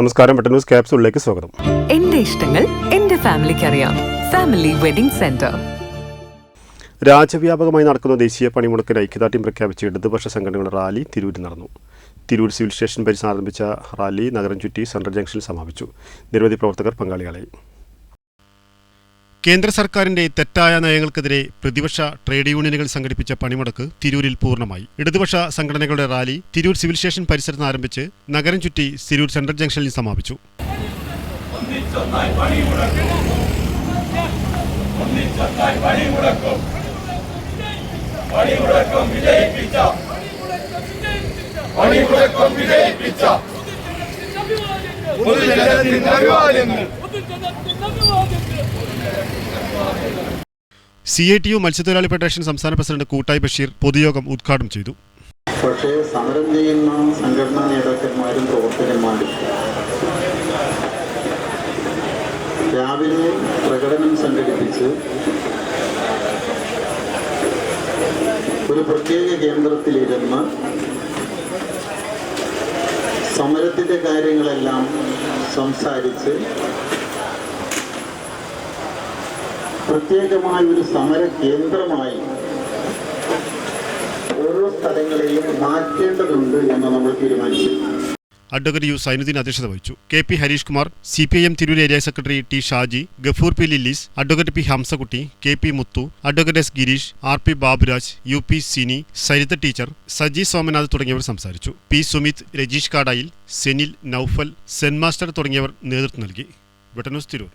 നമസ്കാരം പെട്ടെന്ന് ന്യൂസ് ക്യാപ്സൂളിലേക്ക് സ്വാഗതം. എന്റെ ഇഷ്ടങ്ങൾ എന്റെ ഫാമിലിക്ക് അറിയാം ഫാമിലി വെഡിംഗ് സെന്റർ. രാജ്യവ്യാപകമായി നടക്കുന്ന ദേശീയ പണിമുടക്കിൽ ഐക്യദാർഢ്യം പ്രഖ്യാപിച്ച് ഇടതുപക്ഷ സംഘടനകളുടെ റാലി തിരൂരിൽ നടന്നു. തിരൂർ സിവിൽ സ്റ്റേഷൻ പരിസരം ആരംഭിച്ച റാലി നഗരം ചുറ്റി സെൻട്രൽ ജംഗ്ഷനിൽ സമാപിച്ചു. നിരവധി പ്രവർത്തകർ പങ്കാളികളായി. കേന്ദ്ര സർക്കാരിന്റെ തെറ്റായ നയങ്ങൾക്കെതിരെ പ്രതിപക്ഷ ട്രേഡ് യൂണിയനുകൾ സംഘടിപ്പിച്ച പണിമുടക്ക് തിരൂരിൽ പൂർണമായി. ഇടതുപക്ഷ സംഘടനകളുടെ റാലി തിരൂർ സിവിൽ സ്റ്റേഷൻ പരിസരത്ത് ആരംഭിച്ച് നഗരം ചുറ്റി തിരൂർ സെൻട്രൽ ജംഗ്ഷനിൽ സമാപിച്ചു. സി ഐ ടി യു മത്സ്യത്തൊഴിലാളി ഫെഡറേഷൻ സംസ്ഥാന പ്രസിഡന്റ് കൂട്ടായി ബഷീർ പൊതുയോഗം ഉദ്ഘാടനം ചെയ്തു. പക്ഷേ സമരം ചെയ്യുന്ന സംഘടനാ നേതാക്കന്മാരും പ്രവർത്തകന്മാരും രാവിലെ പ്രകടനം സംഘടിപ്പിച്ച് ഒരു പ്രത്യേക കേന്ദ്രത്തിലിരുന്ന് സമരത്തിന്റെ കാര്യങ്ങളെല്ലാം സംസാരിച്ച് പ്രത്യേകമായ ഒരു സമര കേന്ദ്രമായി ഓരോ സ്ഥലങ്ങളെയും മാറ്റേണ്ടതുണ്ട് എന്ന് നമ്മൾ തീരുമാനിച്ചു. അഡ്വക്കറ്റ് യു സൈനുദ്ദീൻ അധ്യക്ഷത വഹിച്ചു. K P Harish Kumar C P I M Tirur area secretary T Shaji Gafoor P Lillies advocate P Hamsakutty K P Muthu advocate S Girish R P Baburaj U P Sini Saritha teacher Saji Somanath തുടങ്ങിയവർ സംസാരിച്ചു. P Sumith Rajeesh Kadayil Senil Noufal സെൻമാസ്റ്റർ master തുടങ്ങിയവർ നേതൃത്വം നൽകി. ബ്രിട്ടനോസ് തിരൂർ.